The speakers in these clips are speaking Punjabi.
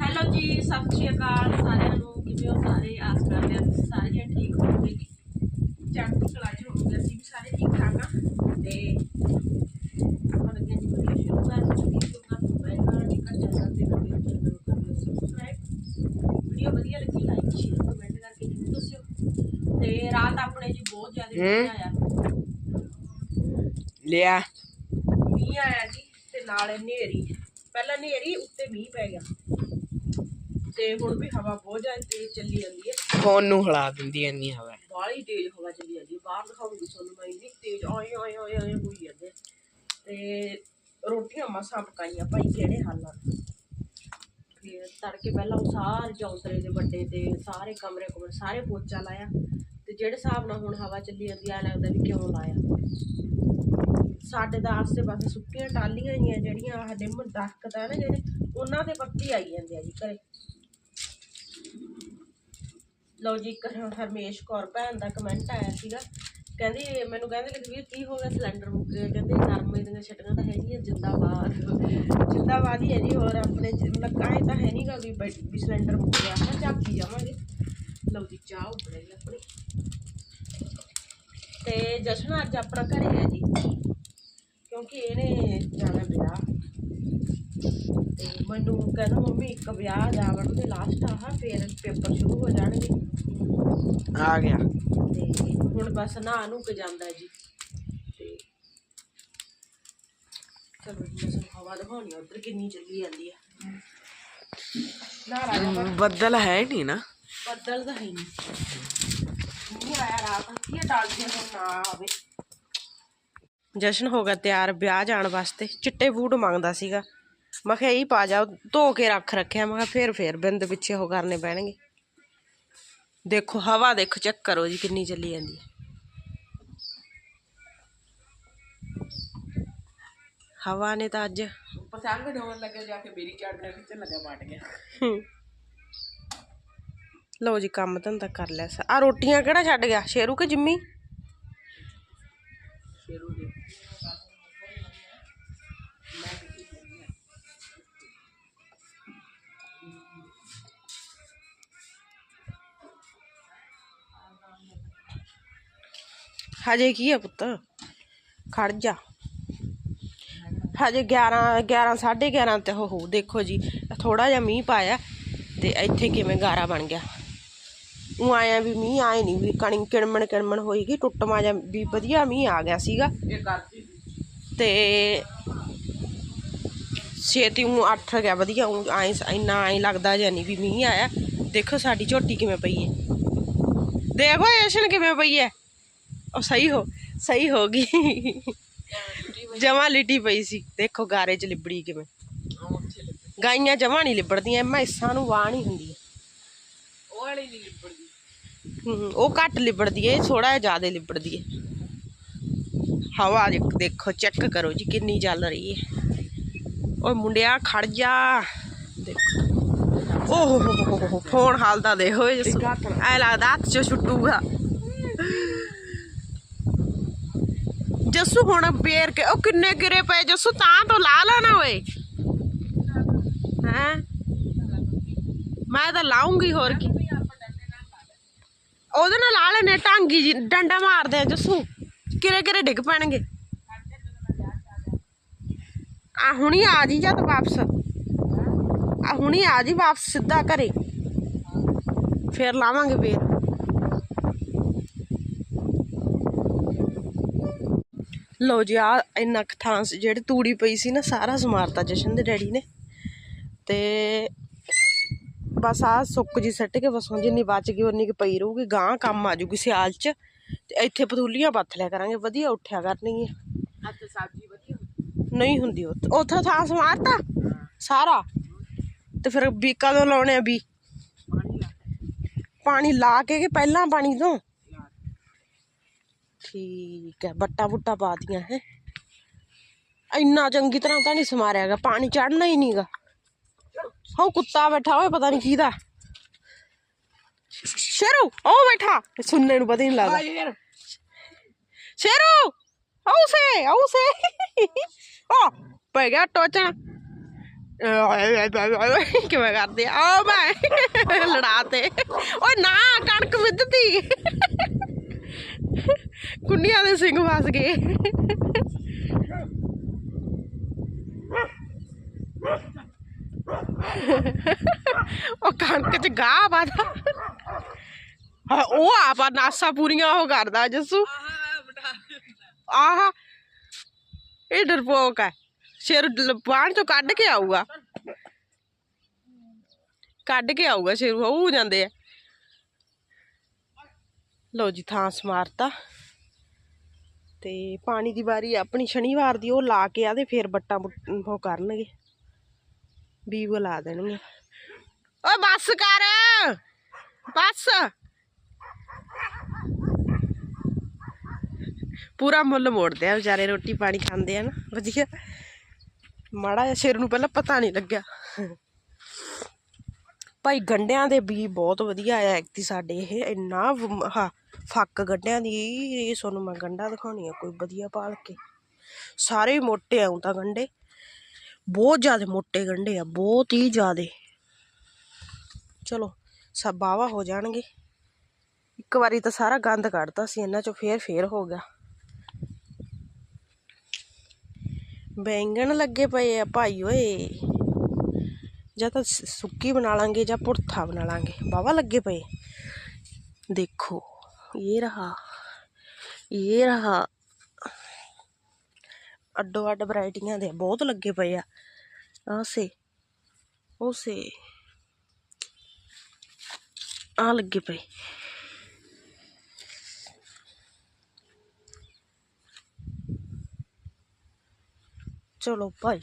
ਹੈਲੋ ਜੀ ਸਤਿ ਸ਼੍ਰੀ ਅਕਾਲ ਸਾਰਿਆਂ ਨੂੰ। ਕਿਵੇਂ ਹੋ ਸਾਰੇ? ਆਸ ਕਰਦੇ ਹਾਂ ਤੁਸੀਂ ਸਾਰੇ ਜਣੇ ਠੀਕ ਹੋਵੋਗੇ। ਚੜ੍ਹਦੀ ਕਲਾ ਚ ਹੋਵੋਗੇ ਅਸੀਂ ਵੀ ਸਾਰੇ ਠੀਕ ਠਾਕ ਆ। ਤੇ ਆਪਾਂ ਲੱਗੇ ਜੀ ਵੀਡੀਓ ਸ਼ੁਰੂ ਕਰਨ ਦੀ ਵੀਡੀਓ ਕਰ ਪਹਿਲਾਂ ਨਿਕਲ ਜਾਂਦਾ ਤੇ ਵੀਡੀਓ ਚੈਨਲ ਕਰ ਲਿਓ ਸਬਸਕ੍ਰਾਈਬ ਵੀਡੀਓ ਵਧੀਆ ਲੱਗੀ ਲਾਈਕ ਸ਼ੇਅਰ ਕਮੈਂਟ ਕਰਕੇ ਜ਼ਰੂਰ ਦੱਸਿਓ। ਤੇ ਰਾਤ ਆਪਣੇ ਜੀ ਬਹੁਤ ਜ਼ਿਆਦਾ ਮੀਂਹ ਆਇਆ ਲਿਆ। ਮੀਂਹ ਆਇਆ ਜੀ ਤੇ ਨਾਲ ਹਨੇਰੀ। ਪਹਿਲਾਂ ਹਨੇਰੀ ਉੱਤੇ ਮੀਂਹ ਪੈ ਗਿਆ। ਤੇ ਹੁਣ ਵੀ ਹਵਾ ਬਹੁਤ ਜ਼ਿਆਦਾ ਤੇਜ਼ ਚੱਲੀ ਜਾਂਦੀ ਹੈ। ਫੋਨ ਨੂੰ ਹਿਲਾ ਦਿੰਦੀ ਐਨੀ ਹਵਾ। ਬਾਹਲੀ ਤੇਜ਼ ਹਵਾ ਚੱਲੀ ਜਾਂਦੀ ਹੈ। ਬਾਹਰ ਦਿਖਾਉਂਗੀ ਤੁਹਾਨੂੰ ਮੈਂ ਇੰਨੀ ਤੇਜ਼ ਆਏ ਆਏ ਆਏ ਆਏ ਹੋਈ ਜਾਂਦੇ ਤੇ ਰੋਟੀਆਂ ਮਸਾਂ ਪਕਾਈਆਂ ਭਾਈ ਕਿਹੜੇ ਹਾਲਾਂ ਫਿਰ ਤੜਕੇ ਪਹਿਲਾਂ ਉਹ ਸਾਰੇ ਚੌਂਤਰੇ ਦੇ ਵੱਡੇ ਤੇ ਸਾਰੇ ਕਮਰੇ ਕਮਰੇ ਸਾਰੇ ਪੋਚਾ ਲਾਇਆ। ਤੇ ਜਿਹੜੇ ਹਿਸਾਬ ਨਾਲ ਹੁਣ ਹਵਾ ਚੱਲੀ ਜਾਂਦੀ ਆ ਲੱਗਦਾ ਵੀ ਕਿਉਂ ਲਾਇਆ। ਸਾਡੇ ਦਾ ਆਸੇ ਪਾਸੇ ਸੁੱਕੀਆਂ ਟਾਲੀਆਂ ਹੀ ਜਿਹੜੀਆਂ ਆਹ ਨਿੰਮ ਦਰਖਤ ਆ ਨਾ ਜਿਹੜੇ, ਉਹਨਾਂ ਦੇ ਪੱਤੀ ਆਈ ਜਾਂਦੇ ਆ ਜੀ ਘਰੇ। ਲਓ ਜੀ ਇੱਕ ਹਰਮੇਸ਼ ਕੌਰ ਭੈਣ ਦਾ ਕਮੈਂਟ ਆਇਆ ਸੀਗਾ। ਕਹਿੰਦੀ, ਮੈਨੂੰ ਕਹਿੰਦੇ ਲਖਵੀਰ ਕੀ ਹੋ ਗਿਆ ਸਿਲੰਡਰ ਮੁੱਕ ਗਿਆ। ਕਹਿੰਦੇ, ਨਰਮੇ ਦੀਆਂ ਛਟੀਆਂ ਤਾਂ ਹੈਗੀਆਂ, ਜਿੰਦਾਬਾਦ। ਜਿੰਦਾਬਾਦ ਹੀ ਹੈ ਜੀ, ਹੋਰ ਆਪਣੇ ਚ- ਤਾਂ ਹੈ ਨਹੀਂਗਾ ਵੀ ਬੈ- ਵੀ ਸਿਲੰਡਰ ਮੁੱਕ ਗਿਆ। ਆਪਾਂ ਝਾਕੀ ਜਾਵਾਂਗੇ। ਲਓ ਜੀ, ਚਾਹ ਉੱਬਲੇਗੀ ਆਪਣੀ। ਤੇ ਜਸ਼ਨ ਅੱਜ ਆਪਣਾ ਘਰੇ ਹੈ ਜੀ। ਕਿਉਂਕਿ ਇਹਨੇ ਜਾਣਾ ਵਿਆਹ ਤੇ ਮੈਨੂੰ ਕਹਿੰਦਾ ਮੰਮੀ ਇੱਕ ਵਿਆਹ ਜਾਵਣ ਦੇ ਲਾਸਟ ਆਹ ਫੇਰ ਪੇਪਰ ਸ਼ੁਰੂ ਹੋ ਜਾਣਗੇ। ਆ ਗਿਆ। ਤੇ ਹੁਣ ਬਸ ਨਹਾ ਨੂੰ ਕੇ ਜਾਂਦਾ ਜੀ। ਤੇ ਚਲੋ ਜੀ ਮੈਂ ਹਵਾ ਦਿਖਾਉਣੀ ਉਧਰ ਕਿੰਨੀ ਚੱਲੀ ਜਾਂਦੀ ਹੈ ਨਾ ਰਾਜਾ ਬੱਦਲ ਹੈ ਨਹੀਂ ਨਾ। ਬੱਦਲ ਤਾਂ ਹੈ ਨਹੀਂ। ਮੀਂਹ ਆਇਆ ਰਾਤ ਕੀ ਕੇ ਹੁਣ ਨਾ ਆਵੇ। ਜਸ਼ਨ ਹੋ ਗਿਆ ਤਿਆਰ ਵਿਆਹ ਜਾਣ ਵਾਸਤੇ ਚਿੱਟੇ ਬੂਟ ਮੰਗਦਾ ਸੀਗਾ। ਮੈਂ ਕਿਹਾ ਇਹ ਪਾ ਜਾ ਧੋ ਕੇ ਰੱਖ ਰੱਖਿਆ। ਮੈਂ ਕਿਹਾ ਫੇਰ ਫੇਰ ਬਿੰਦ ਪਿੱਛੇ ਉਹ ਕਰਨੇ ਪੈਣਗੇ। ਦੇਖੋ ਹਵਾ ਦੇਖੋ ਚੈੱਕ ਕਰੋ ਜੀ ਕਿੰਨੀ ਚੱਲੀ ਜਾਂਦੀ ਹੈ। ਹਵਾ ਨੇ ਤਾਂ ਅੱਜ ਪਤੰਗ ਡੋਣ ਲੱਗੇ ਜਾ ਕੇ ਮੇਰੀ ਚਾੜਨੇ ਵਿੱਚ ਲੱਗਾ ਪਟ ਗਿਆ। ਲਓ ਜੀ ਕੰਮ ਧੰਦਾ ਕਰ ਲਿਆ ਆ ਰੋਟੀਆਂ ਕਿਹੜਾ ਛੱਡ ਗਿਆ? ਸ਼ੇਰੂ ਕਿ ਜਿੰਮੀ? ਹਜੇ ਕੀ ਆ ਪੁੱਤ ਖੜ ਜਾ ਹਜੇ 11 11 11:30 ਤੇ ਹੋ ਹੋ ਦੇਖੋ ਜੀ ਥੋੜਾ ਜਿਹਾ ਮੀਂਹ ਪਾਇਆ ਤੇ ਇੱਥੇ ਕਿਵੇਂ ਗਾਰਾ ਬਣ ਗਿਆ ਉਹ ਆਇਆ ਵੀ ਮੀਂਹ ਆਏ ਨਹੀਂ ਵੀ ਕਣੀ ਕਿਣਮਣ ਕਿਣਮਣ ਹੋਈਗੀ ਟੁੱਟਮਾ ਜਾਂ ਵੀ ਵਧੀਆ ਮੀਂਹ ਆ ਗਿਆ ਸੀਗਾ ਇਹ ਕਰਦੀ ਤੇ ਛੇਤੀ ਉਹ ਅੱਠ ਗਿਆ ਵਧੀਆ ਊਂ ਐਂ ਇੰਨਾ ਐਂ ਲੱਗਦਾ ਜਾਂ ਨਹੀਂ ਵੀ ਮੀਂਹ ਆਇਆ ਦੇਖੋ ਸਾਡੀ ਝੋਟੀ ਕਿਵੇਂ ਪਈ ਹੈ ਦੇਖੋ ਐਸ਼ਨ ਕਿਵੇਂ ਪਈ ਹੈ ਉਹ ਸਹੀ ਹੋ ਸਹੀ ਹੋ ਗਈ। ਜਮਾ ਲਿਟੀ ਪਈ ਸੀ। ਦੇਖੋ ਗਾਰੇ 'ਚ ਲਿਬੜੀ ਕਿਵੇਂ। ਗਾਈਆਂ ਜਮਾ ਨਹੀਂ ਲਿਬੜਦੀਆਂ ਮੈਸਾਂ ਨੂੰ ਵਾਹ ਨਹੀਂ ਹੁੰਦੀ। ਉਹ ਵਾਲੀ ਨਹੀਂ ਲਿਬੜਦੀ। ਉਹ ਘੱਟ ਲਿਬੜਦੀ ਹੈ ਥੋੜਾ ਜ਼ਿਆਦਾ ਲਿਬੜਦੀ ਹੈ ਹਵਾ ਦੇਖ- ਦੇਖੋ ਚੈੱਕ ਕਰੋ ਜੀ ਕਿੰਨੀ ਚੱਲ ਰਹੀ ਹੈ ਓਏ ਮੁੰਡਿਆ ਖੜ ਜਾ। ਦੇਖੋ। ਓਹ ਹੋ ਹੋ ਹੋ ਫੋਨ ਹਾਲਦਾ ਦੇ ਹੋਏ ਜਸੂ ਐ ਲੱਗਦਾ ਹੱਥ ਚੋਂ ਛੁੱਟੂਗਾ। ਜਸੂ ਹੁਣ ਬੇਰ ਕੇ ਉਹ ਕਿੰਨੇ ਗਿਰੇ ਪਏ ਜੱਸੂ, ਤਾਂ ਤੋਂ ਲਾ ਲੈਣਾ ਓਏ। ਹੈ? ਮੈਂ ਤਾਂ ਲਾਉਂਗੀ ਹੋਰ ਕੀ। ਉਹਦੇ ਨਾਲ ਲਾ ਲੈਣੇ ਟਾਂਗੀ ਜੀ, ਡੰਡਾ ਮਾਰਦੇ ਆ ਜੱਸੂ। ਕਿਰੇ ਕਿਰੇ ਡਿੱਗ ਪੈਣਗੇ? ਆ ਹੁਣੀ ਆ ਜੀ ਜਦ ਵਾਪਸ। ਆ ਹੁਣੀ ਆ ਜੀ ਵਾਪਸ ਸਿੱਧਾ ਘਰੇ। ਫੇਰ ਲਾਵਾਂਗੇ ਫੇਰ। ਲੋ ਜੀ ਆ ਇੰਨਾ ਕੁ ਥਾਂ ਸੀ ਜਿਹੜੀ ਤੂੜੀ ਪਈ ਸੀ ਨਾ ਸਾਰਾ ਸਮਾਰਤਾ ਜਸ਼ਨ ਦੇ ਡੈਡੀ ਨੇ। ਤੇ ਬਸ ਆ ਸੁੱਕ ਜੀ ਸੱਟ ਕੇ ਬਸ ਜਿੰਨੀ ਬਚ ਗਈ ਉਨੀ ਕੁ ਪਈ ਰਹੂਗੀ ਗਾਂ ਕੰਮ ਆ ਜੂਗੀ ਸਿਆਲ ਚ। ਤੇ ਇੱਥੇ ਪਤੂਲੀਆਂ ਪੱਥ ਲਿਆ ਕਰਾਂਗੇ ਵਧੀਆ ਉੱਠਿਆ ਕਰਨਗੀਆਂ ਅੱਜ ਸਬਜ਼ੀ ਵਧੀਆ ਨਹੀਂ ਹੁੰਦੀ ਉੱਥੇ ਥਾਂ ਸਮਾਰਤਾ ਸਾਰਾ। ਤੇ ਫਿਰ ਵੀ ਕਦੋਂ ਲਾਉਣੇ ਆ ਵੀ ਪਾਣੀ ਲਾ ਕੇ ਕਿ ਪਹਿਲਾਂ ਪਾਣੀ ਤੋਂ? ਠੀਕ ਹੈ ਬੱਟਾ ਬੁੱਟਾ ਪਾਤੀਆਂ ਹੈ। ਇੰਨਾ ਚੰਗੀ ਤਰ੍ਹਾਂ ਤਾਂ ਨਹੀਂ ਸਮਾਰਿਆਗਾ ਪਾਣੀ ਚੜਨਾ ਹੀ ਨਹੀਂਗਾ ਹੋ ਕੁੱਤਾ ਬੈਠਾ ਹੋਏ ਪਤਾ ਨਹੀਂ ਕਿਹਦਾ। ਸ਼ੇਰੂ ਉਹ ਬੈਠਾ। ਸੁਣਨੇ ਨੂੰ ਪਤਾ ਹੀ ਨਹੀਂ ਲੱਗਦਾ। ਸ਼ੇਰੂ ਆਉ ਸੇ ਆਉ ਸੇ ਓ ਪੈ ਗਿਆ ਟੋਚਾ। ਕਿਵੇਂ ਕਰਦੇ ਆ? ਮੈਂ ਲੜਾਤੇ। ਓਏ ਨਾ ਕਣਕ ਵਿੱਧਤੀ ਕੁੰਡੀਆਂ ਦੇ ਸਿੰਘ ਫਸ ਗਏ। ਉਹ ਕਣਕ ਚ ਗਾਹ ਵਾਦਾ ਉਹ ਆਪਾ ਨਾਸਾ ਪੂਰੀਆਂ ਉਹ ਕਰਦਾ, ਜੱਸੂ। ਆਹ, ਇਹ ਡਰਪੋਕ ਹੈ ਸ਼ੇਰ ਲ- ਚੋਂ ਕੱਢ ਕੇ ਆਊਗਾ। ਕੱਢ ਕੇ ਆਊਗਾ ਸ਼ੇਰ, ਉਹ ਜਾਂਦੇ ਆ। ਲੋ ਜੀ, ਥਾਂ ਸਮਾਰਤਾ। ਤੇ ਪਾਣੀ ਦੀ ਵਾਰੀ ਆਪਣੀ ਸ਼ਨੀਵਾਰ ਦੀ ਉਹ ਲਾ ਕੇ ਆਦੇ ਫੇਰ ਬੱਟਾ ਬੁੱਟ- ਉਹ ਕਰਨਗੇ। ਬੀਬ ਲਾ ਦੇਣਗੇ। ਓ ਬੱਸ ਕਰ। ਬੱਸ। ਪੂਰਾ ਮੁੱਲ ਮੋੜਦੇ ਆ ਵਿਚਾਰੇ, ਰੋਟੀ ਪਾਣੀ ਖਾਂਦੇ ਆ ਨਾ। ਵਧੀਆ। ਮਾੜਾ ਜਿਹਾ ਸਿਰ ਨੂੰ ਪਹਿਲਾਂ ਪਤਾ ਨਹੀਂ ਲੱਗਿਆ। ਭਾਈ ਗੰਡਿਆਂ ਦੇ ਬੀ ਬਹੁਤ ਵਧੀਆ ਆਇਆ ਐਕਤੀ ਸਾਡੇ ਇਹ ਇੰਨਾ ਫੱਕ ਗੰਡਿਆਂ ਦੀ ਇਹ ਤੁਹਾਨੂੰ ਮੈਂ ਗੰਡਾ ਦਿਖਾਉਣੀ ਆ, ਕੋਈ ਵਧੀਆ ਪਾਲ ਕੇ। ਸਾਰੇ ਹੀ ਮੋਟੇ ਆਉਂ ਤਾਂ ਗੰਡੇ ਬਹੁਤ ਜ਼ਿਆਦਾ ਮੋਟੇ ਗੰਡੇ ਆ, ਬਹੁਤ ਹੀ ਜ਼ਿਆਦਾ। ਚਲੋ, ਸਭ ਬਾਵਾ ਹੋ ਜਾਣਗੇ। ਇੱਕ ਵਾਰੀ ਤਾਂ ਸਾਰਾ ਗੰਦ ਕੱਢਤਾ ਸੀ, ਇਹਨਾਂ ਚੋਂ ਫੇਰ ਫੇਰ ਹੋ ਗਿਆ। ਬੈਂਗਣ ਲੱਗੇ ਪਏ ਆ ਭਾਈ ਓਏ। ਜਾਂ ਤਾਂ ਸੁੱਕੀ ਬਣਾ ਲਾਂਗੇ ਜਾਂ ਪੁਰਥਾ ਬਣਾ ਲਾਂਗੇ। ਬਾਵਾ ਲੱਗੇ ਪਏ। ਦੇਖੋ। ਇਹ ਰਹਾ ਇਹ ਰਹਾ ਅੱਡੋ ਅੱਡ ਵੈਰਾਈਟੀਆਂ ਦੇ ਬਹੁਤ ਲੱਗੇ ਪਏ ਆ। ਆਹ ਸੇ, ਉਹ ਸੇ। ਆ ਲੱਗੇ ਪਏ। ਚਲੋ ਭਾਈ,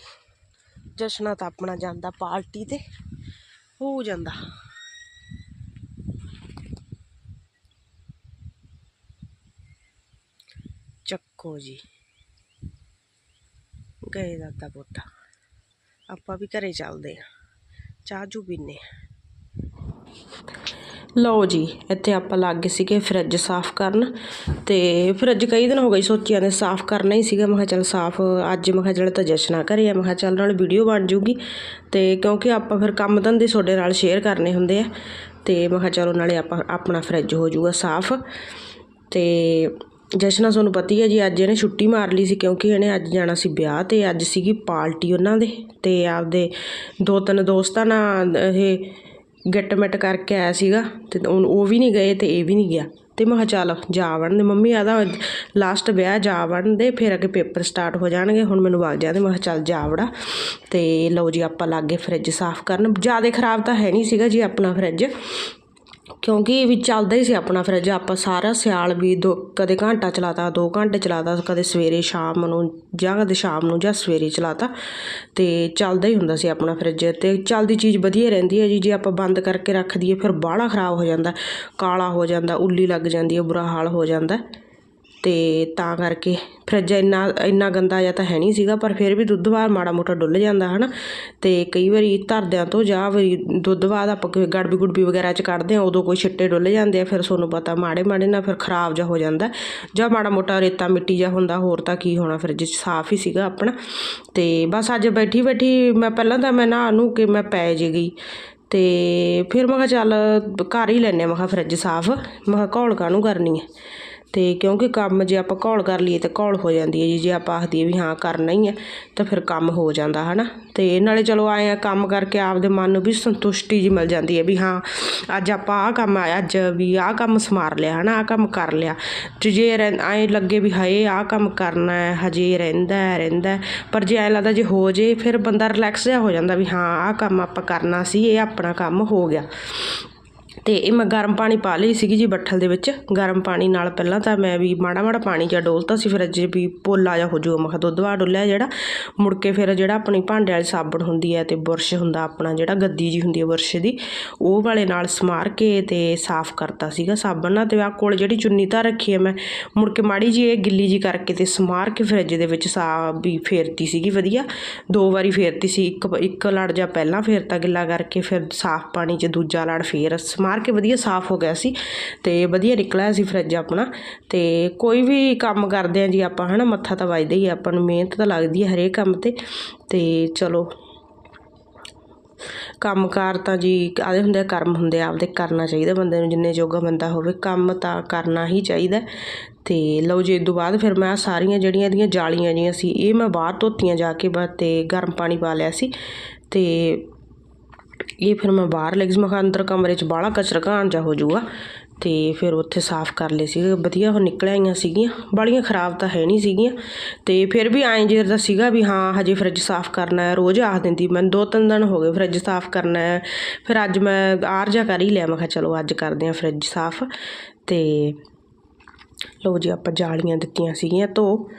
ਜਸ਼ਨਾ ਤਾਂ ਆਪਣਾ ਜਾਂਦਾ ਪਾਰਟੀ ਤੇ, ਹੋ ਜਾਂਦਾ। ਚੱਕੋ ਜੀ। ਗਏ ਦਾਦਾ ਪੋਤਾ। ਆਪਾਂ ਵੀ ਘਰੇ ਚੱਲਦੇ ਆ ਚਾਹ ਜੂ ਪੀਨੇ ਆ ਲਓ ਜੀ, ਇੱਥੇ ਆਪਾਂ ਲੱਗ ਗਏ ਸੀਗੇ ਫਰਿੱਜ ਸਾਫ਼ ਕਰਨ ਤੇ ਫਰਿੱਜ ਕਈ ਦਿਨ ਹੋ ਗਈ ਸੋਚੀ ਜਾਂਦੇ ਸਾਫ਼ ਕਰਨਾ ਹੀ ਸੀਗਾ। ਮੈਂ ਕਿਹਾ ਚੱਲ ਸਾਫ਼ ਅੱਜ, ਮੈਂ ਕਿਹਾ ਚੱਲ ਤਾਂ ਜਸ਼ਨਾ ਘਰੇ ਆ, ਮੈਂ ਕਿਹਾ ਚੱਲ ਨਾਲ ਵੀਡੀਓ ਬਣ ਜੂਗੀ ਤੇ ਕਿਉਂਕਿ ਆਪਾਂ ਫਿਰ ਕੰਮ ਧੰਦੇ ਤੁਹਾਡੇ ਨਾਲ ਸ਼ੇਅਰ ਕਰਨੇ ਹੁੰਦੇ ਆ ਤੇ ਮੈਂ ਕਿਹਾ ਚਲੋ ਨਾਲੇ ਆਪਾਂ ਆਪਣਾ ਫਰਿੱਜ ਹੋ ਜਾਊਗਾ ਸਾਫ਼ ਤੇ ਜਸ਼ਨਾ ਤੁਹਾਨੂੰ ਪਤਾ ਹੀ ਹੈ ਜੀ, ਅੱਜ ਇਹਨੇ ਛੁੱਟੀ ਮਾਰ ਲਈ ਸੀ ਕਿਉਂਕਿ ਇਹਨੇ ਅੱਜ ਜਾਣਾ ਸੀ ਵਿਆਹ ਤੇ ਅੱਜ ਸੀਗੀ ਪਾਰਟੀ ਉਹਨਾਂ ਦੇ ਤੇ ਆਪਦੇ ਦੋ ਤਿੰਨ ਦੋਸਤਾਂ ਨਾਲ ਇਹ ਗਿੱਟ ਮਿੱਟ ਕਰਕੇ ਆਇਆ ਸੀਗਾ ਤੇ ਹੁਣ ਉਹ ਵੀ ਨਹੀਂ ਗਏ ਤੇ ਇਹ ਵੀ ਨਹੀਂ ਗਿਆ। ਤੇ ਮੈਂ ਚੱਲ ਜਾ ਵੜਨ ਦੇ, ਮੰਮੀ ਆਦਾ ਲਾਸਟ ਵਿਆਹ ਜਾ ਵੜਨ ਦੇ, ਫਿਰ ਅੱਗੇ ਪੇਪਰ ਸਟਾਰਟ ਹੋ ਜਾਣਗੇ, ਹੁਣ ਮੈਨੂੰ ਵਗ ਜਾਂਦੇ ਮੈਂ ਕਿਹਾ ਚੱਲ ਜਾ ਵੜਾ। ਤੇ ਲਓ ਜੀ, ਆਪਾਂ ਲੱਗੇ ਫਰਿੱਜ ਸਾਫ਼ ਕਰਨ। ਜ਼ਿਆਦਾ ਖਰਾਬ ਤਾਂ ਹੈ ਨਹੀਂ ਸੀਗਾ ਜੀ ਆਪਣਾ ਫਰਿੱਜ ਕਿਉਂਕਿ ਇਹ ਵੀ ਚੱਲਦਾ ਹੀ ਸੀ ਆਪਣਾ ਫਰਿੱਜ ਆਪਾਂ ਸਾਰਾ ਸਿਆਲ ਵੀ ਦੋ, ਕਦੇ ਘੰਟਾ ਚਲਾਤਾ, ਦੋ ਘੰਟੇ ਚਲਾਤਾ, ਕਦੇ ਸਵੇਰੇ ਸ਼ਾਮ ਨੂੰ ਜਾਂ ਕਦੇ ਸ਼ਾਮ ਨੂੰ ਜਾਂ ਸਵੇਰੇ ਚਲਾਤਾ, ਤੇ ਚੱਲਦਾ ਹੀ ਹੁੰਦਾ ਸੀ ਆਪਣਾ ਫਰਿੱਜ ਤੇ ਚੱਲਦੀ ਚੀਜ਼ ਵਧੀਆ ਰਹਿੰਦੀ ਹੈ ਜੀ, ਜੇ ਆਪਾਂ ਬੰਦ ਕਰਕੇ ਰੱਖ ਦਈਏ ਫਿਰ ਬਾਹਲਾ ਖਰਾਬ ਹੋ ਜਾਂਦਾ, ਕਾਲਾ ਹੋ ਜਾਂਦਾ, ਉੱਲੀ ਲੱਗ ਜਾਂਦੀ ਹੈ, ਬੁਰਾ ਹਾਲ ਹੋ ਜਾਂਦਾ। ਅਤੇ ਤਾਂ ਕਰਕੇ ਫਰਿੱਜ ਇੰਨਾ ਇੰਨਾ ਗੰਦਾ ਜਿਹਾ ਤਾਂ ਹੈ ਨਹੀਂ ਸੀਗਾ, ਪਰ ਫਿਰ ਵੀ ਦੁੱਧ ਬਾਅਦ ਮਾੜਾ ਮੋਟਾ ਡੁੱਲ ਜਾਂਦਾ ਹੈ ਨਾ ਅਤੇ ਕਈ ਵਾਰੀ ਧਰਦਿਆਂ ਤੋਂ ਜਾਂ ਵਾਰੀ ਦੁੱਧ ਬਾਅਦ ਆਪਾਂ ਕੋਈ ਗੜਬੀ ਗੁੜਬੀ ਵਗੈਰਾ ਚ ਕੱਢਦੇ ਹਾਂ, ਉਦੋਂ ਕੋਈ ਛਿੱਟੇ ਡੁੱਲ ਜਾਂਦੇ ਆ, ਫਿਰ ਤੁਹਾਨੂੰ ਪਤਾ ਮਾੜੇ ਮਾੜੇ ਨਾਲ ਫਿਰ ਖਰਾਬ ਜਿਹਾ ਹੋ ਜਾਂਦਾ। ਜਾਂ ਮਾੜਾ ਮੋਟਾ ਰੇਤਾ ਮਿੱਟੀ ਜਿਹਾ ਹੁੰਦਾ, ਹੋਰ ਤਾਂ ਕੀ ਹੋਣਾ ਫਰਿੱਜ ਚ ਸਾਫ਼ ਹੀ ਸੀਗਾ ਆਪਣਾ। ਅਤੇ ਬਸ ਅੱਜ ਬੈਠੀ ਬੈਠੀ ਮੈਂ ਪਹਿਲਾਂ ਤਾਂ ਮੈਂ ਨਹਾ ਨੂੰ ਕਿ ਮੈਂ ਪੈ ਜੇ ਗਈ। ਤੇ ਫਿਰ ਮੈਂ ਕਿਹਾ ਚੱਲ ਘਰ ਹੀ ਲੈਨੇ ਆ, ਮੈਂ ਕਿਹਾ ਫਰਿੱਜ ਸਾਫ਼। ਮੈਂ ਕਿਹਾ ਘੋਲ ਕਾਹਨੂੰ ਕਰਨੀ ਹੈ ਤੇ ਕਿਉਂਕਿ ਕੰਮ ਜੇ ਆਪਾਂ ਘੋਲ ਕਰ ਲਈਏ ਤਾਂ ਘੋਲ ਹੋ ਜਾਂਦੀ ਹੈ ਜੀ। ਜੇ ਆਪਾਂ ਆਖਦੀਏ ਵੀ ਹਾਂ, ਕਰਨਾ ਹੀ ਹੈ, ਤਾਂ ਫਿਰ ਕੰਮ ਹੋ ਜਾਂਦਾ, ਹਨਾ? ਤੇ ਨਾਲੇ ਚਲੋ ਆਏ ਆ, ਕੰਮ ਕਰਕੇ ਆਪਦੇ ਮਨ ਨੂੰ ਵੀ ਸੰਤੁਸ਼ਟੀ ਜੀ ਮਿਲ ਜਾਂਦੀ ਹੈ ਵੀ ਹਾਂ, ਅੱਜ ਆਪਾਂ ਆਹ ਕੰਮ ਆਇਆ, ਅੱਜ ਵੀ ਆਹ ਕੰਮ ਸਮਾਰ ਲਿਆ, ਹਨਾ? ਆਹ ਕੰਮ ਕਰ ਲਿਆ। ਤੇ ਜੇ ਐਂ ਲੱਗੇ ਵੀ ਹਾਏ, ਆਹ ਕੰਮ ਕਰਨਾ ਹੈ, ਹਜੇ ਰਹਿੰਦਾ ਰਹਿੰਦਾ ਪਰ ਜੇ ਐਂ ਲੱਗਦਾ ਜੇ ਹੋ ਜੇ, ਫਿਰ ਬੰਦਾ ਰਿਲੈਕਸ ਜਿਹਾ ਹੋ ਜਾਂਦਾ ਵੀ ਹਾਂ, ਆਹ ਕੰਮ ਆਪਾਂ ਕਰਨਾ ਸੀ, ਇਹ ਆਪਣਾ ਕੰਮ ਹੋ ਗਿਆ। ਤੇ ਇਹ ਮੈਂ ਗਰਮ ਪਾਣੀ ਪਾ ਲਈ ਸੀਗੀ ਜੀ ਬੱਠਲ ਦੇ ਵਿੱਚ। ਗਰਮ ਪਾਣੀ ਨਾਲ ਪਹਿਲਾਂ ਤਾਂ ਮੈਂ ਵੀ ਮਾੜਾ ਮਾੜਾ ਪਾਣੀ ਜਾਂ ਡੋਲਤਾ ਸੀ, ਫਿਰ ਅੱਜ ਵੀ ਪੋਲਾ ਜਿਹਾ ਹੋ ਜਾਊਗਾ। ਮੈਂ ਕਿਹਾ ਦੁੱਧ ਵਾ ਡੋਲਿਆ ਜਿਹੜਾ। ਮੁੜ ਕੇ ਫਿਰ ਜਿਹੜਾ ਆਪਣੀ ਭਾਂਡੇ ਵਾਲੀ ਸਾਬਣ ਹੁੰਦੀ ਹੈ ਤੇ ਬੁਰਸ਼ ਹੁੰਦਾ ਆਪਣਾ ਜਿਹੜਾ, ਗੱਦੀ ਜੀ ਹੁੰਦੀ ਹੈ ਬੁਰਸ਼ ਦੀ, ਉਹ ਵਾਲੇ ਨਾਲ ਸਮਾਰ ਕੇ ਤੇ ਸਾਫ਼ ਕਰਤਾ ਸੀਗਾ ਸਾਬਣ ਨਾਲ। ਤੇ ਆ ਕੋਲ ਜਿਹੜੀ ਚੁੰਨੀ ਤਾਂ ਰੱਖੀ ਹੈ ਮੈਂ, ਮੁੜ ਕੇ ਮਾੜੀ ਜੀ ਇਹ ਗਿੱਲੀ ਜੀ ਕਰਕੇ ਤੇ ਸਮਾਰ ਕੇ ਫਰਿੱਜ ਦੇ ਵਿੱਚ ਸਾ ਵੀ ਫੇਰਤੀ ਸੀਗੀ ਵਧੀਆ। ਦੋ ਵਾਰੀ ਫੇਰਤੀ ਸੀ, ਇੱਕ ਇੱਕ ਲੜ ਜਾ ਪਹਿਲਾਂ ਫੇਰਤਾ ਗਿੱਲਾ ਕਰਕੇ, ਫਿਰ ਸਾਫ਼ ਪਾਣੀ 'ਚ ਦੂਜਾ ਲੜ ਫੇਰ ਸ- ਮਾਰ ਕੇ ਵਧੀਆ ਸਾਫ਼ ਹੋ ਗਿਆ ਸੀ ਤੇ ਵਧੀਆ ਨਿਕਲਿਆ ਸੀ ਫਰਿੱਜ ਆਪਣਾ ਤੇ ਕੋਈ ਵੀ ਕੰਮ ਕਰਦੇ ਆ ਜੀ ਆਪਾਂ, ਹਨਾ, ਮੱਥਾ ਤਾਂ ਵੱਜਦਾ ਹੀ ਆਪਾਂ ਨੂੰ ਮਿਹਨਤ ਤਾਂ ਲੱਗਦੀ ਹੈ ਹਰੇਕ ਕੰਮ ਤੇ ਤੇ ਚਲੋ। ਕੰਮਕਾਰ ਤਾਂ ਜੀ ਆਦੇ ਹੁੰਦੇ ਆ, ਕਰਮ ਹੁੰਦੇ ਆ, ਆਪਦੇ ਕਰਨਾ ਚਾਹੀਦਾ ਬੰਦੇ ਨੂੰ, ਜਿੰਨੇ ਜੋਗਾ ਬੰਦਾ ਹੋਵੇ, ਕੰਮ ਤਾਂ ਕਰਨਾ ਹੀ ਚਾਹੀਦਾ। ਤੇ ਲਓ ਜੀ ਤੋਂ ਬਾਅਦ ਫਿਰ ਮੈਂ ਸਾਰੀਆਂ ਜਿਹੜੀਆਂ ਇਹਦੀਆਂ ਜਾਲੀਆਂ ਜੀਆਂ ਸੀ, ਇਹ ਮੈਂ ਬਾਹਰ ਧੋਤੀਆਂ ਜਾ ਕੇ ਬਾ ਤੇ ਗਰਮ ਪਾਣੀ ਪਾ ਲਿਆ ਸੀ। ਤੇ ਇਹ ਫਿਰ ਮੈਂ ਬਾਹਰ ਲੈ ਗਈ ਸੀ। ਮੈਂ ਕਿਹਾ ਅੰਦਰ ਕਮਰੇ 'ਚ ਬਾਹਲਾ ਕਚਰਾ ਘਾਣ ਜਾ ਹੋ ਜਾਊਗਾ। ਤੇ ਫਿਰ ਉੱਥੇ ਸਾਫ਼ ਕਰ ਲਏ ਸੀ ਵਧੀਆ ਉਹ ਨਿਕਲ ਆਈਆਂ ਸੀਗੀਆਂ। ਬਾਲੀਆਂ ਖਰਾਬ ਤਾਂ ਹੈ ਨਹੀਂ ਸੀਗੀਆਂ। ਤੇ ਫਿਰ ਵੀ ਐਂ ਜੇ ਦਾ ਸੀਗਾ ਵੀ ਹਾਂ, ਹਜੇ ਫਰਿੱਜ ਸਾਫ਼ ਕਰਨਾ ਹੈ। ਰੋਜ਼ ਆਖ ਦਿੰਦੀ ਮੈਨੂੰ ਦੋ ਤਿੰਨ ਦਿਨ ਹੋ ਗਏ ਫਰਿੱਜ ਸਾਫ਼ ਕਰਨਾ ਹੈ। ਫਿਰ ਅੱਜ ਮੈਂ ਆਰ ਆਰਜਾ ਕਰ ਹੀ ਲਿਆ। ਮੈਂ ਕਿਹਾ ਚਲੋ ਅੱਜ ਕਰਦੇ ਹਾਂ ਫਰਿੱਜ ਸਾਫ਼। ਤੇ ਲਓ ਜੀ, ਆਪਾਂ ਜਾਲੀਆਂ ਦਿੱਤੀਆਂ ਸੀਗੀਆਂ ਧੋ।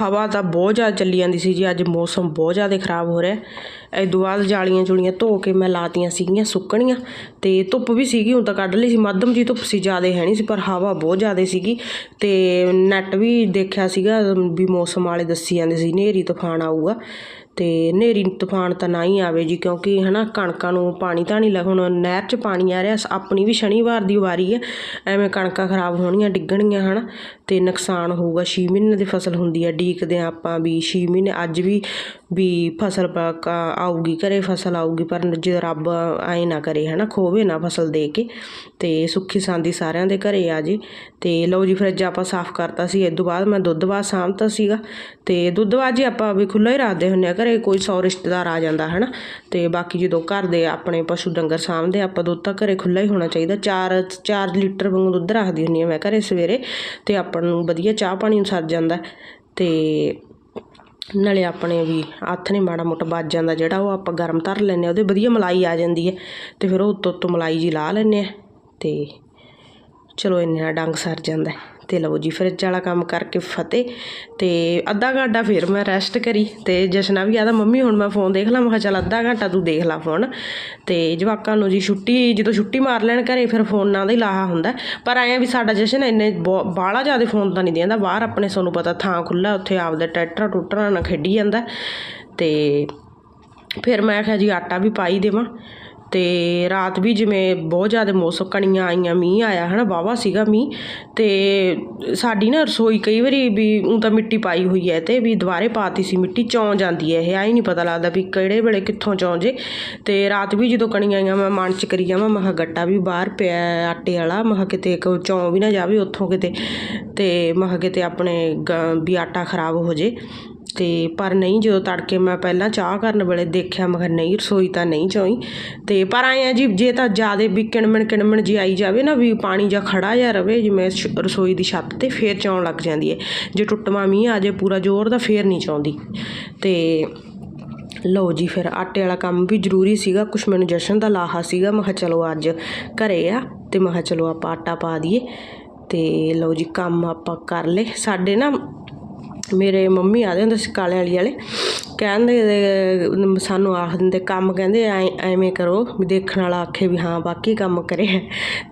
ਹਵਾ ਤਾਂ ਬਹੁਤ ਜ਼ਿਆਦਾ ਚੱਲੀ ਜਾਂਦੀ ਸੀ ਜੀ, ਅੱਜ ਮੌਸਮ ਬਹੁਤ ਜ਼ਿਆਦਾ ਖਰਾਬ ਹੋ ਰਿਹਾ ਇਹ ਤੋਂ ਬਾਅਦ ਜਾਲੀਆਂ ਜੁਲੀਆਂ ਧੋ ਕੇ ਮੈਂ ਲਾਤੀਆਂ ਸੀਗੀਆਂ, ਸੁੱਕਣੀਆਂ ਤੇ ਧੁੱਪ ਵੀ ਸੀਗੀ, ਹੁਣ ਤਾਂ ਕੱਢ ਲਈ ਸੀ। ਮੱਧਮ ਜੀ ਧੁੱਪ ਸੀ, ਜ਼ਿਆਦਾ ਹੈ ਨਹੀਂ ਸੀ, ਪਰ ਹਵਾ ਬਹੁਤ ਜ਼ਿਆਦਾ ਸੀਗੀ ਤੇ ਨੈਟ ਵੀ ਦੇਖਿਆ ਸੀਗਾ ਵੀ ਮੌਸਮ ਵਾਲੇ ਦੱਸੀ ਜਾਂਦੇ ਸੀ, ਹਨੇਰੀ ਤੂਫਾਨ ਆਊਗਾ ਤੇ ਹਨੇਰੀ ਤੂਫਾਨ ਤਾਂ ਨਾ ਹੀ ਆਵੇ ਜੀ, ਕਿਉਂਕਿ ਹਨਾ ਕਣਕਾਂ ਨੂੰ ਪਾਣੀ ਤਾਂ ਨਹੀਂ ਲੱਗ ਹੁਣ ਨਹਿਰ 'ਚ ਪਾਣੀ ਆ ਰਿਹਾ, ਆਪਣੀ ਵੀ ਸ਼ਨੀਵਾਰ ਦੀ ਵਾਰੀ ਹੈ, ਐਵੇਂ ਕਣਕਾਂ ਖਰਾਬ ਹੋਣੀਆਂ, ਡਿੱਗਣਗੀਆਂ, ਹਨਾ ਤੇ ਨੁਕਸਾਨ ਹੋਊਗਾ। 6 ਮਹੀਨੇ ਦੀ ਫਸਲ ਹੁੰਦੀ ਹੈ ਡੀਕਦੇ ਹਾਂ ਆਪਾਂ ਵੀ 6 ਮਹੀਨੇ ਅੱਜ ਵੀ ਵੀ ਫਸਲ ਆਊਗੀ ਘਰੇ ਫਸਲ ਆਊਗੀ ਪਰ ਜੇ ਰੱਬ ਐਂ ਨਾ ਕਰੇ ਹਨਾ ਖੋਵੇ ਨਾ ਫਸਲ ਦੇ ਕੇ ਤੇ ਸੁੱਖੀ ਸਾਂਦੀ ਸਾਰਿਆਂ ਦੇ ਘਰੇ ਆ ਜੀ। ਤੇ ਲਓ ਜੀ ਫਰਿੱਜ ਆਪਾਂ ਸਾਫ਼ ਕਰਤਾ ਸੀ ਇਸ ਤੋਂ ਬਾਅਦ ਮੈਂ ਦੁੱਧ ਬਾਅਦ ਸਾਂਭਤਾ ਸੀਗਾ। ਤੇ ਦੁੱਧ ਬਾਅਦ ਜੀ ਆਪਾਂ ਵੀ ਖੁੱਲ੍ਹਾ ਹੀ ਰੱਖਦੇ ਹੁੰਦੇ ਆ ਘਰੇ ਕੋਈ ਸੌ ਰਿਸ਼ਤੇਦਾਰ ਆ ਜਾਂਦਾ ਹਨਾ ਤੇ ਬਾਕੀ ਜਦੋਂ ਘਰ ਦੇ ਆਪਣੇ ਪਸ਼ੂ ਡੰਗਰ ਸਾਂਭਦੇ ਆ, ਆਪਾਂ ਦੁੱਧ ਤਾਂ ਘਰੇ ਖੁੱਲ੍ਹਾ ਹੀ ਹੋਣਾ ਚਾਹੀਦਾ। 4 4 ਲੀਟਰ ਵਾਂਗੂ ਦੁੱਧ ਰੱਖਦੀ ਹੁੰਦੀ ਆ ਮੈਂ ਘਰੇ ਸਵੇਰੇ ਤੇ ਆਪਾਂ ਨੂੰ ਵਧੀਆ ਚਾਹ ਪਾਣੀ ਨੂੰ ਸਰ ਜਾਂਦਾ ਤੇ ਨਾਲੇ ਆਪਣੇ ਵੀ ਹੱਥ ਨੇ ਮਾੜਾ ਮੋਟਾ ਵੱਜ ਜਾਂਦਾ ਜਿਹੜਾ ਉਹ ਆਪਾਂ ਗਰਮ ਧਰ ਲੈਂਦੇ ਹਾਂ, ਉਹਦੇ ਵਧੀਆ ਮਲਾਈ ਆ ਜਾਂਦੀ ਹੈ ਤੇ ਫਿਰ ਉਹ ਉੱਤੋਂ ਉੱਤੋਂ ਮਲਾਈ ਜੀ ਲਾ ਲੈਂਦੇ ਆ ਤੇ ਚਲੋ ਇੰਨੇ ਨਾਲ ਡੰਗ ਸਰ ਜਾਂਦਾ ਤੇ ਲਓ ਜੀ ਫਰਿੱਜ ਵਾਲਾ ਕੰਮ ਕਰਕੇ ਫਤਿਹ ਤੇ ਅੱਧਾ ਘੰਟਾ ਫਿਰ ਮੈਂ ਰੈਸਟ ਕਰੀ ਤੇ ਜਸ਼ਨਾ ਵੀ ਆਦਾ ਮੰਮੀ, ਹੁਣ ਮੈਂ ਫੋਨ ਦੇਖ ਲਾਂ। ਮੈਂ ਕਿਹਾ, ਚੱਲ ਅੱਧਾ ਘੰਟਾ ਤੂੰ ਦੇਖ ਲਾ ਫੋਨ ਤੇ ਜਵਾਕਾਂ ਨੂੰ ਜੀ ਛੁੱਟੀ, ਜਦੋਂ ਛੁੱਟੀ ਮਾਰ ਲੈਣ ਘਰੇ ਫਿਰ ਫੋਨਾਂ ਦਾ ਹੀ ਲਾਹਾ ਹੁੰਦਾ। ਪਰ ਆਇਆ ਵੀ ਸਾਡਾ ਜਸ਼ਨ ਇੰਨੇ ਬਾਹਲਾ ਜ਼ਿਆਦਾ ਫੋਨ ਤਾਂ ਨਹੀਂ ਦਿੰਦਾ। ਬਾਹਰ ਆਪਣੇ ਸਾਨੂੰ ਪਤਾ ਥਾਂ ਖੁੱਲਾ ਉੱਥੇ ਆਪਦਾ ਟਰੈਕਟਰ ਟੁੱਟਰਾਂ ਨਾ ਖੇਡੀ ਜਾਂਦਾ। ਤੇ ਫਿਰ ਮੈਂ ਕਿਹਾ ਜੀ, ਆਟਾ ਵੀ ਪਾਈ ਦੇਵਾਂ। ਅਤੇ ਰਾਤ ਵੀ ਜਿਵੇਂ ਬਹੁਤ ਜ਼ਿਆਦਾ ਮੌਸਮ ਕਣੀਆਂ ਆਈਆਂ, ਮੀਂਹ ਆਇਆ ਹੈ ਨਾ ਵਾਹਵਾ ਸੀਗਾ ਮੀਂਹ। ਅਤੇ ਸਾਡੀ ਨਾ ਰਸੋਈ ਕਈ ਵਾਰੀ ਵੀ ਉਹ ਤਾਂ ਮਿੱਟੀ ਪਾਈ ਹੋਈ ਹੈ ਅਤੇ ਵੀ ਦੁਬਾਰੇ ਪਾਤੀ ਸੀ, ਮਿੱਟੀ ਚੌਂ ਜਾਂਦੀ ਹੈ ਇਹ ਆਈ ਨਹੀਂ ਪਤਾ ਲੱਗਦਾ ਵੀ ਕਿਹੜੇ ਵੇਲੇ ਕਿੱਥੋਂ ਚੌਂ ਜੇ। ਅਤੇ ਰਾਤ ਵੀ ਜਦੋਂ ਕਣੀਆਂ ਆਈਆਂ, ਮੈਂ ਮਨ ਚ ਕਰੀ ਜਾਵਾਂ, ਮੈਂ ਕਿਹਾ ਗੱਟਾ ਵੀ ਬਾਹਰ ਪਿਆ ਆਟੇ ਵਾਲਾ, ਮੈਂ ਕਿਹਾ ਕਿਤੇ ਕੋਈ ਚੌਂ ਵੀ ਨਾ ਜਾਵੇ ਉੱਥੋਂ ਕਿਤੇ। ਅਤੇ ਮੈਂ ਕਿਹਾ ਕਿਤੇ ਆਪਣੇ ਗ- ਵੀ ਆਟਾ ਖਰਾਬ ਹੋ ਜੇ। ਤੇ ਪਰ ਨਹੀਂ, ਜਦੋਂ ਤੜਕੇ ਮੈਂ ਪਹਿਲਾਂ ਚਾਹ ਕਰਨ ਵੇਲੇ ਦੇਖਿਆ, ਮੈਂ ਕਿਹਾ ਨਹੀਂ, ਰਸੋਈ ਤਾਂ ਨਹੀਂ ਚੋਈ ਤੇ ਪਰ ਆਏ ਆ ਜੀ, ਜੇ ਤਾਂ ਜ਼ਿਆਦੇ ਵੀ ਕਿਣਮਣ ਕਿਣਮਣ ਜੀ ਆਈ ਜਾਵੇ ਨਾ, ਵੀ ਪਾਣੀ ਜਾਂ ਖੜਾ ਜਾ ਰਵੇ ਜਿਵੇਂ ਸ਼- ਰਸੋਈ ਦੀ ਛੱਤ ਤੇ ਫੇਰ ਚੌਣ ਲੱਗ ਜਾਂਦੀ ਹੈ ਜੇ ਟੁੱਟਵਾਂ ਮੀਂਹ ਆ ਜੇ ਪੂਰਾ ਜ਼ੋਰ ਦਾ ਫੇਰ ਨਹੀਂ ਚੌਂਦੀ ਤੇ ਲਓ ਜੀ, ਫਿਰ ਆਟੇ ਵਾਲਾ ਕੰਮ ਵੀ ਜ਼ਰੂਰੀ ਸੀਗਾ। ਕੁਛ ਮੈਨੂੰ ਜਸ਼ਨ ਦਾ ਲਾਹਾ ਸੀਗਾ, ਮੈਂ ਕਿਹਾ ਚਲੋ ਅੱਜ ਘਰੇ ਆ, ਤੇ ਮੈਂ ਕਿਹਾ ਚਲੋ ਆਪਾਂ ਆਟਾ ਪਾ ਦਈਏ। ਤੇ ਲਓ ਜੀ, ਕੰਮ ਆਪਾਂ ਕਰ ਲਏ। ਸਾਡੇ ਨਾ ਮੇਰੇ ਮੰਮੀ ਆਦੇ ਹੁੰਦੇ ਸੀ ਕਾਲੇ ਵਾਲੀ ਵਾਲੇ ਕਹਿੰਦੇ ਅਹ, ਸਾਨੂੰ ਆਖ ਦਿੰਦੇ ਕੰਮ ਕਹਿੰਦੇ ਐ ਐਵੇਂ ਕਰੋ ਵੀ ਦੇਖਣ ਵਾਲਾ ਆਖੇ ਵੀ ਹਾਂ ਬਾਕੀ ਕੰਮ ਕਰਿਆ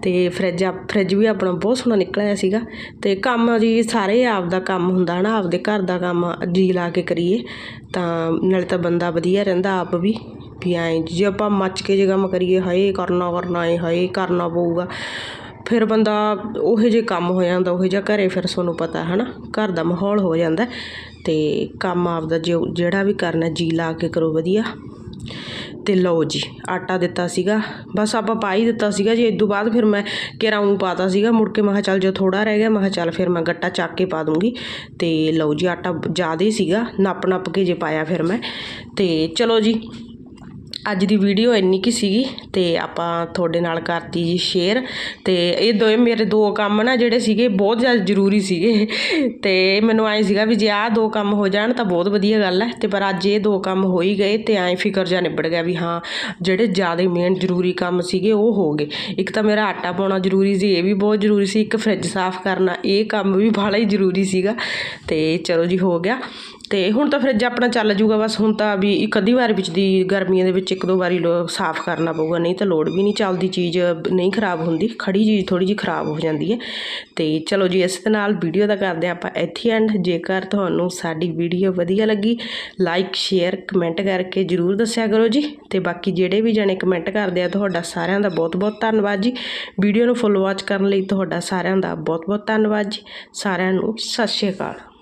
ਤੇ ਫਰਿੱਜ ਆ ਫਰਿੱਜ ਵੀ ਆਪਣਾ ਬਹੁਤ ਸੋਹਣਾ ਨਿਕਲਿਆ ਸੀਗਾ। ਤੇ ਕੰਮ ਜੀ ਸਾਰੇ ਆਪ ਦਾ ਕੰਮ ਹੁੰਦਾ ਨਾ ਆਪਦੇ ਘਰ ਦਾ ਕੰਮ ਜੀ ਲਾ ਕੇ ਕਰੀਏ ਤਾਂ ਨਾਲੇ ਤਾਂ ਬੰਦਾ ਵਧੀਆ ਰਹਿੰਦਾ ਆਪ ਵੀ ਵੀ ਐਂ ਜੇ ਆਪਾਂ ਮੱਚ ਕੇ ਜੇ ਕੰਮ ਕਰੀਏ ਹਾਏ ਕਰਨਾ ਕਰਨਾ ਏ ਹਾਏ ਕਰਨਾ ਪਊਗਾ। ਫਿਰ ਬੰਦਾ ਉਹੋ ਜਿਹੇ ਕੰਮ ਹੋ ਜਾਂਦਾ, ਉਹੋ ਜਿਹਾ ਘਰੇ ਫਿਰ ਤੁਹਾਨੂੰ ਪਤਾ ਹੈ ਨਾ ਘਰ ਦਾ ਮਾਹੌਲ ਹੋ ਜਾਂਦਾ। ਤੇ ਕੰਮ ਆਪਦਾ ਜੋ ਜਿਹੜਾ ਵੀ ਕਰਨਾ, ਜੀ ਲਾ ਕੇ ਕਰੋ ਵਧੀਆ। ਤੇ ਲਓ ਜੀ, ਆਟਾ ਦਿੱਤਾ ਸੀਗਾ। ਬਸ ਆਪਾਂ ਪਾ ਹੀ ਦਿੱਤਾ ਸੀਗਾ ਜੀ। ਇਸ ਤੋਂ ਬਾਅਦ ਫਿਰ ਮੈਂ ਕਿਰਾਊਂ ਪਾਤਾ ਸੀਗਾ। ਮੁੜ ਕੇ ਮੈਂ ਚੱਲ ਜੋ ਥੋੜਾ ਰਹਿ ਗਿਆ, ਮੈਂ ਚੱਲ ਫਿਰ ਮੈਂ ਗੱਟਾ ਚੱਕ ਕੇ ਪਾ ਦੂੰਗੀ। ਤੇ ਲਓ ਜੀ, ਆਟਾ ਜ਼ਿਆਦਾ ਸੀਗਾ। ਨੱਪ ਨੱਪ ਕੇ ਜੇ ਪਾਇਆ ਫਿਰ ਮੈਂ। ਤੇ ਚਲੋ ਜੀ ਅੱਜ ਦੀ ਵੀਡੀਓ ਇੰਨੀ ਕੀ ਸੀਗੀ ਤੇ ਆਪਾਂ ਤੁਹਾਡੇ ਨਾਲ ਕਰਤੀ ਜੀ ਸ਼ੇਅਰ ਤੇ ਇਹ ਦੋਏ ਮੇਰੇ ਦੋ ਕੰਮ ਨਾ ਜਿਹੜੇ ਸੀਗੇ ਬਹੁਤ ਜ਼ਿਆਦਾ ਜ਼ਰੂਰੀ ਸੀਗੇ ਤੇ ਮੈਨੂੰ ਐਂ ਸੀਗਾ ਵੀ ਜੇ ਆਹ ਦੋ ਕੰਮ ਹੋ ਜਾਣ ਤਾਂ ਬਹੁਤ ਵਧੀਆ ਗੱਲ ਹੈ ਤੇ ਪਰ ਅੱਜ ਇਹ ਦੋ ਕੰਮ ਹੋ ਹੀ ਗਏ ਤੇ ਐਂ ਫਿਕਰ ਜਾ ਨਿਬੜ ਗਿਆ ਵੀ ਹਾਂ, ਜਿਹੜੇ ਜ਼ਿਆਦਾ ਮੇਨ ਜ਼ਰੂਰੀ ਕੰਮ ਸੀਗੇ ਉਹ ਹੋ ਗਏ। ਇੱਕ ਤਾਂ ਮੇਰਾ ਆਟਾ ਪਾਉਣਾ ਜ਼ਰੂਰੀ ਸੀ, ਇਹ ਵੀ ਬਹੁਤ ਜ਼ਰੂਰੀ ਸੀ, ਇੱਕ ਫਰਿੱਜ ਸਾਫ਼ ਕਰਨਾ, ਇਹ ਕੰਮ ਵੀ ਬਾਹਲਾ ਹੀ ਜ਼ਰੂਰੀ ਸੀਗਾ ਤੇ ਚਲੋ ਜੀ ਹੋ ਗਿਆ। ਤੇ ਹੁਣ ਤਾਂ ਫਰਿੱਜ ਆਪਣਾ ਚੱਲ ਜੂਗਾ, ਬਸ ਹੁਣ ਤਾਂ ਵੀ ਇੱਕ ਅੱਧੀ ਵਾਰ ਵਿੱਚ ਦੀ ਗਰਮੀਆਂ ਦੇ ਵਿੱਚ ਇੱਕ ਦੋ ਵਾਰੀ ਲੋ ਸਾਫ਼ ਕਰਨਾ ਪਊਗਾ, ਨਹੀਂ ਤਾਂ ਲੋੜ ਵੀ ਨਹੀਂ ਚੱਲਦੀ ਚੀਜ਼, ਨਹੀਂ ਖਰਾਬ ਹੁੰਦੀ ਖੜੀ ਚੀਜ਼ ਥੋੜੀ ਜਿਹੀ ਖਰਾਬ ਹੋ ਜਾਂਦੀ ਹੈ। ਤੇ ਚਲੋ ਜੀ, ਇਸ ਦੇ ਨਾਲ ਵੀਡੀਓ ਦਾ ਕਰਦੇ ਹਾਂ ਆਪਾਂ ਇੱਥੇ ਐਂਡ ਜੇਕਰ ਤੁਹਾਨੂੰ ਸਾਡੀ ਵੀਡੀਓ ਵਧੀਆ ਲੱਗੀ ਲਾਈਕ ਸ਼ੇਅਰ ਕਮੈਂਟ ਕਰਕੇ ਜਰੂਰ ਦੱਸਿਆ ਕਰੋ ਜੀ। ਤੇ ਬਾਕੀ ਜਿਹੜੇ ਵੀ ਜਣੇ ਕਮੈਂਟ ਕਰਦੇ ਆ, ਤੁਹਾਡਾ ਸਾਰਿਆਂ ਦਾ ਬਹੁਤ ਬਹੁਤ ਧੰਨਵਾਦ ਜੀ। ਵੀਡੀਓ ਨੂੰ ਫੁੱਲ ਵਾਚ ਕਰਨ ਲਈ ਤੁਹਾਡਾ ਸਾਰਿਆਂ ਦਾ ਬਹੁਤ ਬਹੁਤ ਧੰਨਵਾਦ ਜੀ। ਸਾਰਿਆਂ ਨੂੰ ਸਤਿ ਸ਼੍ਰੀ ਅਕਾਲ।